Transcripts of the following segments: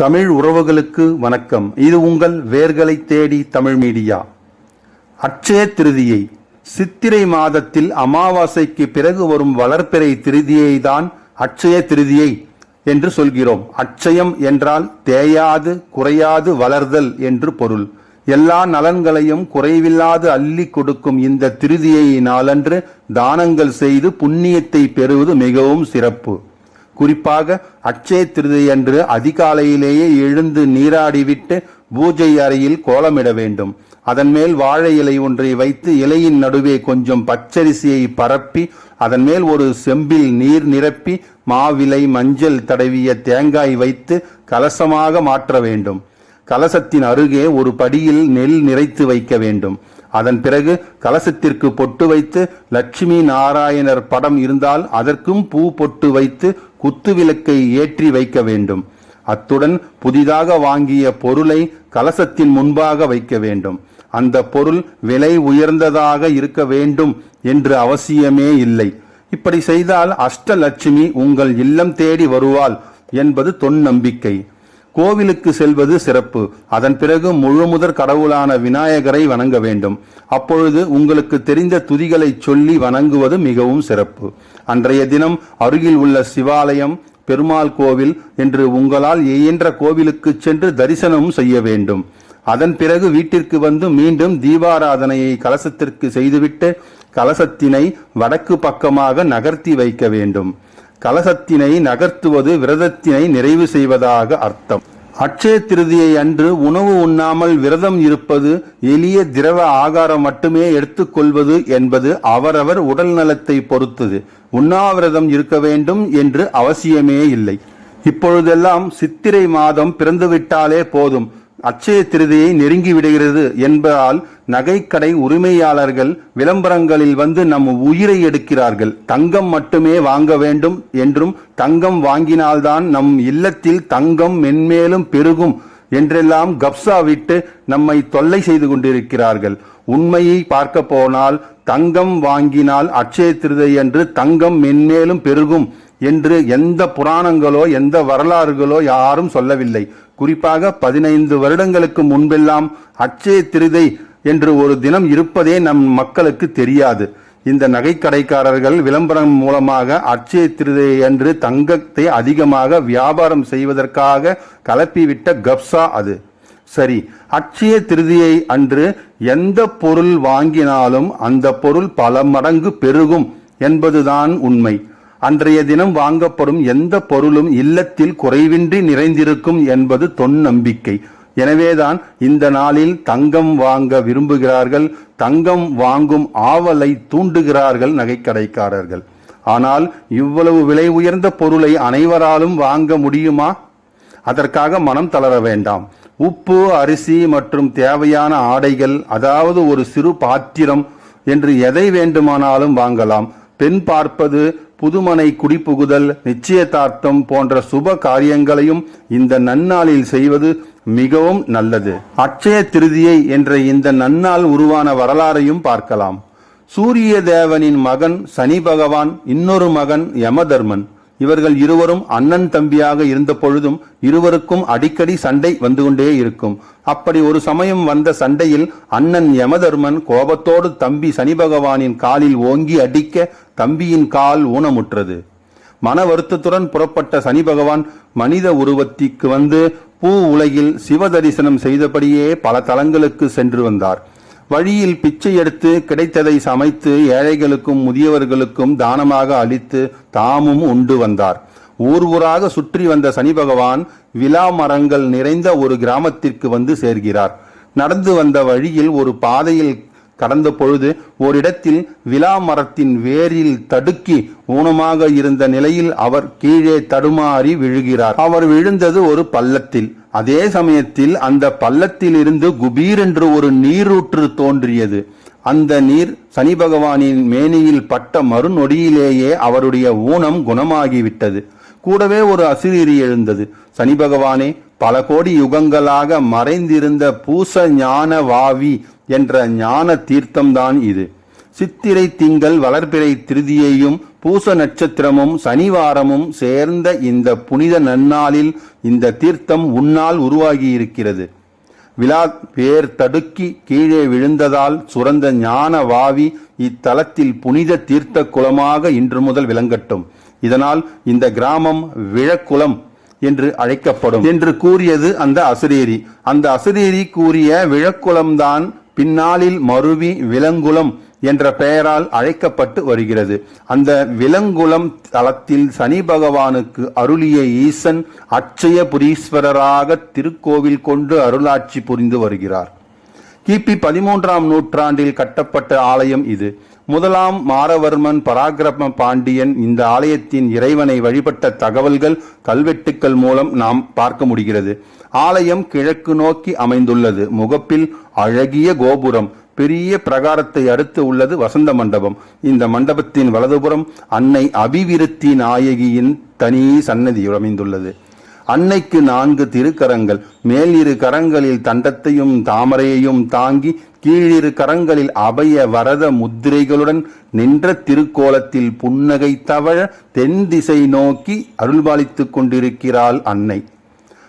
தமிழ் உறவுகளுக்கு வணக்கம். இது உங்கள் வேர்களை தேடி தமிழ் மீடியா. அட்சய திருதியை. சித்திரை மாதத்தில் அமாவாசைக்கு பிறகு வரும் வளர்ப்பிறை திருதியை தான் அட்சய திருதியை என்று சொல்கிறோம். அட்சயம் என்றால் தேயாது குறையாது வளர்தல் என்று பொருள். எல்லா நலன்களையும் குறைவில்லாது அள்ளி கொடுக்கும் இந்த திருதியை நாளன்று தானங்கள் செய்து புண்ணியத்தை பெறுவது மிகவும் சிறப்பு. குறிப்பாக அட்சய திருதை அன்று அதிகாலையிலேயே எழுந்து நீராடிவிட்டு பூஜை அறையில் கோலமிட வேண்டும். அதன் மேல் வாழை இலை ஒன்றை வைத்து இலையின் நடுவே கொஞ்சம் பச்சரிசியை பரப்பி அதன் மேல் ஒரு செம்பில் நீர் நிரப்பி மாவிலை மஞ்சள் தடவிய தேங்காய் வைத்து கலசமாக மாற்ற வேண்டும். கலசத்தின் அருகே ஒரு படியில் நெல் நிறைத்து வைக்க வேண்டும். அதன் பிறகு கலசத்திற்கு பொட்டு வைத்து லட்சுமி நாராயணர் படம் இருந்தால் அதற்கும் பூ பொட்டு வைத்து குத்துவிளக்கை ஏற்றி வைக்க வேண்டும். அத்துடன் புதிதாக வாங்கிய பொருளை கலசத்தின் முன்பாக வைக்க வேண்டும். அந்த பொருள் விலை உயர்ந்ததாக இருக்க வேண்டும் என்று அவசியமே இல்லை. இப்படி செய்தால் அஷ்டலட்சுமி உங்கள் இல்லம் தேடி வருவாள் என்பது தொன் நம்பிக்கை கோவிலுக்கு செல்வது சிறப்பு. அதன் பிறகு முழுமுதற் கடவுளான விநாயகரை வணங்க வேண்டும். அப்பொழுது உங்களுக்கு தெரிந்த துதிகளை சொல்லி வணங்குவது மிகவும் சிறப்பு. அன்றைய தினம் அருகில் உள்ள சிவாலயம் பெருமாள் கோவில் என்று உங்களால் இயன்ற கோவிலுக்கு சென்று தரிசனமும் செய்ய வேண்டும். அதன் பிறகு வீட்டிற்கு வந்து மீண்டும் தீபாராதனையை கலசத்திற்கு செய்துவிட்டு கலசத்தினை வடக்கு பக்கமாக நகர்த்தி வைக்க வேண்டும். கலசத்தினை நகர்த்துவது விரதத்தினை நிறைவு செய்வதாக அர்த்தம். அட்சய திருதியை அன்று உணவு உண்ணாமல் விரதம் இருப்பது எளிய திரவ ஆகாரம் மட்டுமே எடுத்துக்கொள்வது என்பது அவரவர் உடல் நலத்தை பொறுத்தது. உண்ணாவிரதம் இருக்க வேண்டும் என்று அவசியமே இல்லை. இப்பொழுதெல்லாம் சித்திரை மாதம் பிறந்துவிட்டாலே போதும். அட்சய திருதியை நெருங்கி விடுகிறது என்பதால் நகைக்கடை உரிமையாளர்கள் விளம்பரங்களில் வந்து நம் உயிரை எடுக்கிறார்கள். தங்கம் மட்டுமே வாங்க வேண்டும் என்றும் தங்கம் வாங்கினால்தான் நம் இல்லத்தில் தங்கம் மென்மேலும் பெருகும் என்றெல்லாம் கப்சா விட்டு நம்மை தொல்லை செய்து கொண்டிருக்கிறார்கள். உண்மையை பார்க்க போனால் தங்கம் வாங்கினால் அட்சய திருதை என்று தங்கம் மென்மேலும் பெருகும். என்று எந்த புராணங்களோ எந்த வரலாறுகளோ யாரும் சொல்லவில்லை. குறிப்பாக பதினைந்து வருடங்களுக்கு முன்பெல்லாம் அட்சய திருதை என்று ஒரு தினம் இருப்பதே நம் மக்களுக்கு தெரியாது. இந்த நகைக்கடைக்காரர்கள் விளம்பரம் மூலமாக அட்சய திருதை என்று தங்கத்தை அதிகமாக வியாபாரம் செய்வதற்காக கலப்பிவிட்ட கப்சா அது. சரி அட்சய திருதியை அன்று எந்த பொருள் வாங்கினாலும் அந்த பொருள் பல மடங்கு பெருகும் என்பதுதான் உண்மை. அன்றைய தினம் வாங்கப்படும் எந்த பொருளும் இல்லத்தில் குறைவின்றி நிறைந்திருக்கும் என்பது தொன் நம்பிக்கை எனவேதான் இந்த நாளில் தங்கம் வாங்க விரும்புகிறார்கள் தங்கம் வாங்கும் ஆவலை தூண்டுகிறார்கள் நகைக்கடைக்காரர்கள். ஆனால் இவ்வளவு விலை உயர்ந்த பொருளை அனைவராலும் வாங்க முடியுமா? அதற்காக மனம் தளர வேண்டாம். உப்பு அரிசி மற்றும் தேவையான ஆடைகள் அதாவது ஒரு சிறு பாத்திரம் என்று எதை வேண்டுமானாலும் வாங்கலாம். பெண் பார்ப்பது புதுமனை குடிபுகுதல் நிச்சயதார்த்தம் போன்ற சுப காரியங்களையும் இந்த நன்னாளில் செய்வது மிகவும் நல்லது. அட்சய திருதியை என்ற இந்த நன்னாள் உருவான வரலாறையும் பார்க்கலாம். சூரிய தேவனின் மகன் சனி பகவான் இன்னொரு மகன் யமதர்மன். இவர்கள் இருவரும் அண்ணன் தம்பியாக இருந்த பொழுதும் இருவருக்கும் அடிக்கடி சண்டை வந்து கொண்டே இருக்கும். அப்படி ஒரு சமயம் வந்த சண்டையில் அண்ணன் யமதர்மன் கோபத்தோடு தம்பி சனி பகவானின் காலில் ஓங்கி அடிக்க தம்பியின் கால் ஊனமுற்றது. மன வருத்தத்துடன் புறப்பட்ட சனி பகவான் மனித உருவத்திற்கு வந்து பூ உலகில் சிவ தரிசனம் செய்தபடியே பல தலங்களுக்கு சென்று வந்தார். வழியில் பிச்சை எடுத்து கிடைத்ததை சமைத்து ஏழைகளுக்கும் முதியவர்களுக்கும் தானமாக அளித்து தாமும் உண்டு வந்தார். ஊர் ஊராக சுற்றி வந்த சனி பகவான் விலா மரங்கள் நிறைந்த ஒரு கிராமத்திற்கு வந்து சேர்கிறார். நடந்து வந்த வழியில் ஒரு பாதையில் கடந்த பொழுது ஓரிடத்தில் விலா மரத்தின் வேரில் தடுக்கி ஊனமாக இருந்த நிலையில் அவர் கீழே தடுமாறி விழுகிறார். அவர் விழுந்தது ஒரு பள்ளத்தில். அதே சமயத்தில் அந்த பள்ளத்தில் இருந்து குபீர் என்று ஒரு நீரூற்று தோன்றியது. அந்த நீர் சனி பகவானின் மேனியில் பட்ட மறுநொடியிலேயே அவருடைய ஊனம் குணமாகிவிட்டது. கூடவே ஒரு அசிரீரி எழுந்தது. சனி பகவானே பல கோடி யுகங்களாக மறைந்திருந்த பூச ஞான வாவி என்ற ஞான தீர்த்தம்தான் இது. சித்திரை திங்கள் வளர்பிறை திருதியையும் பூச நட்சத்திரமும் சனிவாரமும் சேர்ந்த இந்த புனித நன்னாளில் இந்த தீர்த்தம் உன்னால் உருவாகி இருக்கிறது விழா பேர் தடுக்கி கீழே விழுந்ததால் சுரந்த ஞான வாவி இத்தலத்தில் புனித தீர்த்த குளமாக இன்று முதல் விளங்கட்டும். இதனால் இந்த கிராமம் விழக்குளம் என்று அழைக்கப்படும். என்று கூறியது அந்த அசுரேரி. அந்த அசுரேரி கூறிய விழக்குளம்தான் பின்னாளில் மருவி விலங்குளம் என்ற பெயரால் அழைக்கப்பட்டு வருகிறது. அந்த விலங்குளம் தலத்தில் சனி பகவானுக்கு அருளிய ஈசன் அட்சய புரீஸ்வரராக திருக்கோவில் கொண்டு அருளாட்சி புரிந்து வருகிறார். கிபி பதிமூன்றாம் நூற்றாண்டில் கட்டப்பட்ட ஆலயம் இது. முதலாம் மாரவர்மன் பராக்கிரம பாண்டியன் இந்த ஆலயத்தின் இறைவனை வழிபட்ட தகவல்கள் கல்வெட்டுக்கள் மூலம் நாம் பார்க்க முடிகிறது. ஆலயம் கிழக்கு நோக்கி அமைந்துள்ளது. முகப்பில் அழகிய கோபுரம் பெரிய பிரகாரத்தை அடுத்து உள்ளது வசந்த மண்டபம். இந்த மண்டபத்தின் வலதுபுறம் அன்னை அபிவிருத்தி நாயகியின் தனி சன்னதி அமைந்துள்ளது. அன்னைக்கு நான்கு திருக்கரங்கள். மேல் இரு கரங்களில் தண்டத்தையும் தாமரையையும் தாங்கி கீழிரு கரங்களில் அபய வரத முத்திரைகளுடன் நின்ற திருக்கோலத்தில் புன்னகை தவழ தென் திசை நோக்கி அருள்பாலித்துக் கொண்டிருக்கிறாள் அன்னை.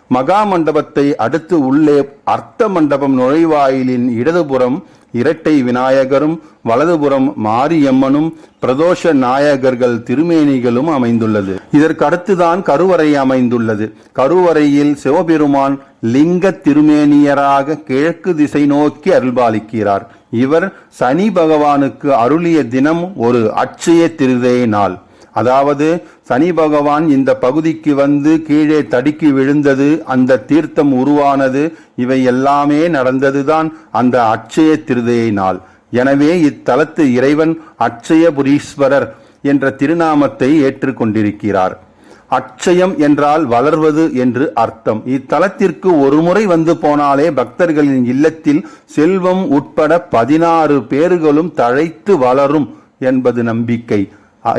மகா மண்டபத்தை அடுத்து உள்ளே அர்த்த மண்டபம் நுழைவாயிலின் இடதுபுறம் இரட்டை விநாயகரும் வலதுபுறம் மாரியம்மனும் பிரதோஷ நாயகர்கள் திருமேனிகளும் அமைந்துள்ளது. இதற்கு அடுத்துதான் கருவறை அமைந்துள்ளது. கருவறையில் சிவபெருமான் லிங்க திருமேனியராக கிழக்கு திசை நோக்கி அருள்பாலிக்கிறார். இவர் சனி பகவானுக்கு அருளிய தினம் ஒரு அட்சய திருதே நாள். அதாவது சனி பகவான் இந்த பகுதிக்கு வந்து கீழே தடுக்கி விழுந்தது அந்த தீர்த்தம் உருவானது இவை எல்லாமே நடந்ததுதான் அந்த அட்சய திருதையை நாள் எனவே இத்தலத்து இறைவன் அட்சயபுரீஸ்வரர் என்ற திருநாமத்தை ஏற்றுக்கொண்டிருக்கிறார். அட்சயம் என்றால் வளர்வது என்று அர்த்தம். இத்தலத்திற்கு ஒருமுறை வந்து போனாலே பக்தர்களின் இல்லத்தில் செல்வம் உட்பட பதினாறு பேர்களும் தழைத்து வளரும் என்பது நம்பிக்கை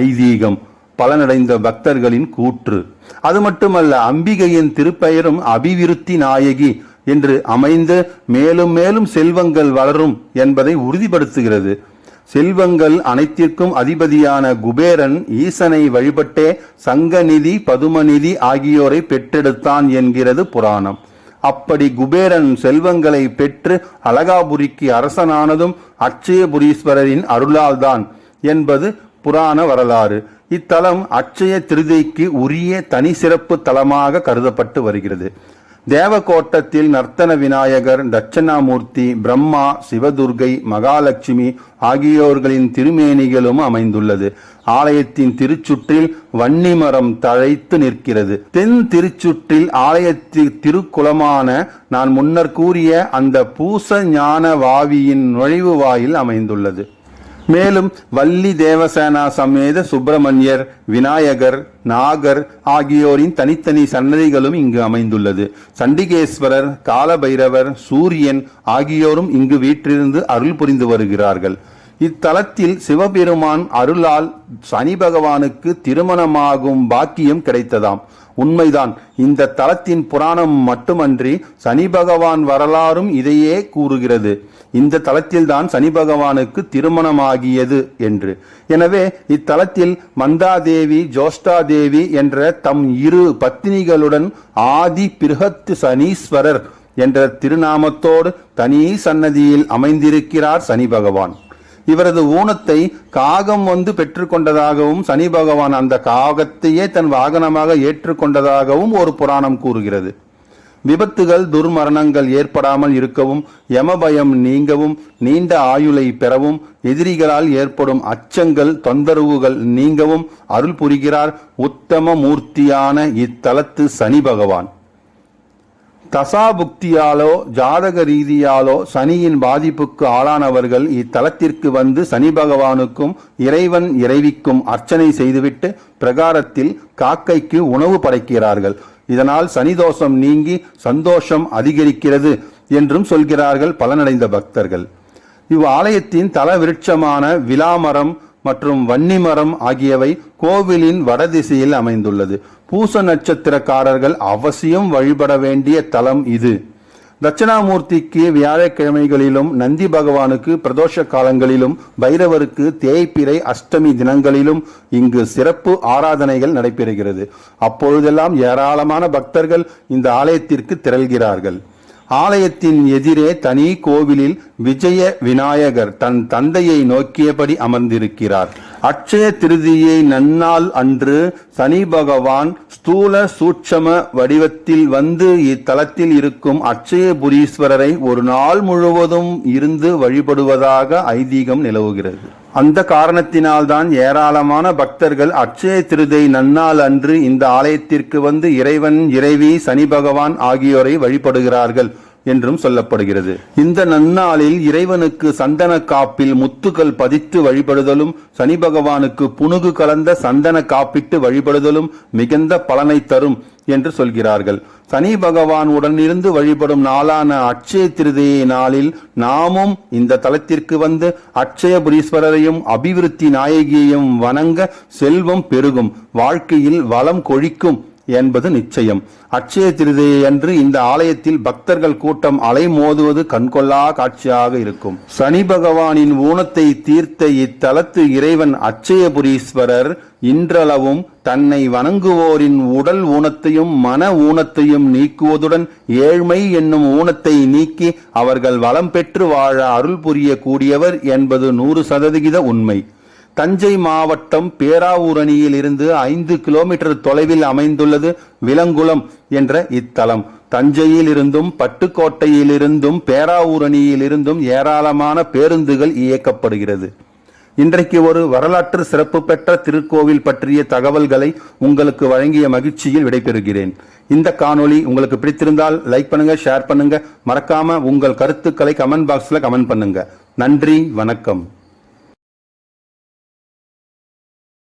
ஐதீகம். பலனடைந்த பக்தர்களின் கூற்று. அது மட்டுமல்ல அம்பிகையின் திருப்பெயரும் அபிவிருத்தி நாயகி என்று அமைந்து மேலும் மேலும் செல்வங்கள் வளரும் என்பதை உறுதிப்படுத்துகிறது. செல்வங்கள் அனைத்திற்கும் அதிபதியான குபேரன் ஈசனை வழிபட்டே சங்கநிதி பதுமநிதி ஆகியோரை பெற்றெடுத்தான் என்கிறது புராணம். அப்படி குபேரன் செல்வங்களை பெற்று அலகாபுரிக்கு அரசனானதும் அட்சயபுரீஸ்வரரின் அருளால்தான் என்பது புராண வரலாறு. இத்தலம் அட்சய திருதைக்கு உரிய தனி சிறப்பு தலமாக கருதப்பட்டு வருகிறது. தேவகோட்டத்தில் நர்த்தன விநாயகர் தட்சணாமூர்த்தி பிரம்மா சிவதுர்கை மகாலட்சுமி ஆகியோர்களின் திருமேனிகளும் அமைந்துள்ளது. ஆலயத்தின் திருச்சுற்றில் வன்னிமரம் தழைத்து நிற்கிறது. தென் திருச்சுற்றில் ஆலயத்தில் திருக்குளமான நான் முன்னர் கூறிய அந்த பூச ஞான வாவியின் நுழைவு வாயில் அமைந்துள்ளது. மேலும் வள்ளி தேவசேனா சமேத சுப்பிரமணியர் விநாயகர் நாகர் ஆகியோரின் தனித்தனி சன்னதிகளும் இங்கு அமைந்துள்ளது. சண்டிகேஸ்வரர் காலபைரவர் சூரியன் ஆகியோரும் இங்கு வீற்றிருந்து அருள் புரிந்து வருகிறார்கள். இத்தலத்தில் சிவபெருமான் அருளால் சனி பகவானுக்கு திருமணமாகும் பாக்கியம் கிடைத்ததாம். உண்மைதான். இந்த தலத்தின் புராணம் மட்டுமன்றி சனி பகவான் வரலாறும் இதையே கூறுகிறது. இந்த தலத்தில்தான் சனி பகவானுக்கு திருமணமாகியது என்று. எனவே இத்தலத்தில் மந்தாதேவி ஜோஷ்டாதேவி என்ற தம் இரு பத்தினிகளுடன் ஆதி பிருகத்து சனீஸ்வரர் என்ற திருநாமத்தோடு தனி சன்னதியில் அமைந்திருக்கிறார் சனி பகவான். இவரது ஊனத்தை காகம் வந்து பெற்றுக்கொண்டதாகவும் சனி பகவான் அந்த காகத்தையே தன் வாகனமாக ஏற்றுக்கொண்டதாகவும் ஒரு புராணம் கூறுகிறது. விபத்துகள் துர்மரணங்கள் ஏற்படாமல் இருக்கவும் யமபயம் நீங்கவும் நீண்ட ஆயுளை பெறவும் எதிரிகளால் ஏற்படும் அச்சங்கள் தொந்தரவுகள் நீங்கவும் அருள் புரிகிறார் உத்தம மூர்த்தியான இத்தலத்து சனி பகவான். தசாபுக்தியாலோ ஜாதக ரீதியாலோ சனியின் பாதிப்புக்கு ஆளானவர்கள் இத்தலத்திற்கு வந்து சனி பகவானுக்கும் இறைவன் இறைவிக்கும் அர்ச்சனை செய்துவிட்டு பிரகாரத்தில் காக்கைக்கு உணவு படைக்கிறார்கள். இதனால் சனிதோஷம் நீங்கி சந்தோஷம் அதிகரிக்கிறது என்றும் சொல்கிறார்கள் பலனடைந்த பக்தர்கள். இவ் ஆலயத்தின் தல விருட்சமான விலாமரம் மற்றும் வன்னிமரம் ஆகியவை கோவிலின் வடதிசையில் அமைந்துள்ளது. பூச நட்சத்திரக்காரர்கள் அவசியம் வழிபட வேண்டிய தலம் இது. தட்சிணாமூர்த்திக்கு வியாழக்கிழமைகளிலும் நந்தி பகவானுக்கு பிரதோஷ காலங்களிலும் பைரவருக்கு தேய்பிறை அஷ்டமி தினங்களிலும் இங்கு சிறப்பு ஆராதனைகள் நடைபெறுகிறது. அப்பொழுதெல்லாம் ஏராளமான பக்தர்கள் இந்த ஆலயத்திற்கு திரள்கிறார்கள். ஆலயத்தின் எதிரே தனி கோவிலில் விஜய விநாயகர் தன் தந்தையை நோக்கியபடி அமர்ந்திருக்கிறார். அட்சய திருதியை நன்னால் அன்று சனி பகவான் ஸ்தூல சூட்சம வடிவத்தில் வந்து இத்தலத்தில் இருக்கும் அட்சயபுரீஸ்வரரை ஒரு நாள் முழுவதும் இருந்து வழிபடுவதாக ஐதீகம் நிலவுகிறது. அந்த காரணத்தினால்தான் ஏராளமான பக்தர்கள் அட்சய திருதை நன்னால் அன்று இந்த ஆலயத்திற்கு வந்து இறைவன் இறைவி சனி பகவான் ஆகியோரை வழிபடுகிறார்கள். என்றும் சொல்லப்படுகிறது. இந்த நன்னாளில் இறைவனுக்கு சந்தன காப்பில் முத்துக்கள் பதித்து வழிபடுதலும் சனி பகவானுக்கு புனுகு கலந்த சந்தன காப்பிட்டு வழிபடுதலும் மிகுந்த பலனை தரும் என்று சொல்கிறார்கள். சனி பகவான் உடனிருந்து வழிபடும் நாளான அட்சய திருதையை நாளில் நாமும் இந்த தலத்திற்கு வந்து அட்சயபுரீஸ்வரரையும் அபிவிருத்தி நாயகியையும் வணங்க செல்வம் பெருகும். வாழ்க்கையில் வளம் கொழிக்கும். என்பது நிச்சயம். அட்சய திருதையை அன்று இந்த ஆலயத்தில் பக்தர்கள் கூட்டம் அலைமோதுவது கண்கொள்ளா காட்சியாக இருக்கும். சனி பகவானின் ஊனத்தை தீர்த்த இத்தலத்து இறைவன் அட்சயபுரீஸ்வரர் இன்றளவும் தன்னை வணங்குவோரின் உடல் ஊனத்தையும் மன ஊனத்தையும் நீக்குவதுடன் ஏழ்மை என்னும் ஊனத்தை நீக்கி அவர்கள் வளம் பெற்று வாழ அருள் புரிய கூடியவர் என்பது நூறு சதவிகித உண்மை. தஞ்சை மாவட்டம் பேராவூரணியில் இருந்து ஐந்து கிலோமீட்டர் தொலைவில் அமைந்துள்ளது விலங்குளம் என்ற இத்தலம். தஞ்சையில் இருந்தும் பட்டுக்கோட்டையில் இருந்தும் பேராவூரணியில் இருந்தும் ஏராளமான பேருந்துகள் இயக்கப்படுகிறது. இன்றைக்கு ஒரு வரலாற்று சிறப்பு பெற்ற திருக்கோவில் பற்றிய தகவல்களை உங்களுக்கு வழங்கிய மகிழ்ச்சியில் விடைபெறுகிறேன். இந்த காணொளி உங்களுக்கு பிடித்திருந்தால் லைக் பண்ணுங்க ஷேர் பண்ணுங்க. மறக்காம உங்கள் கருத்துக்களை கமெண்ட் பாக்ஸ்ல கமெண்ட் பண்ணுங்க. நன்றி வணக்கம்.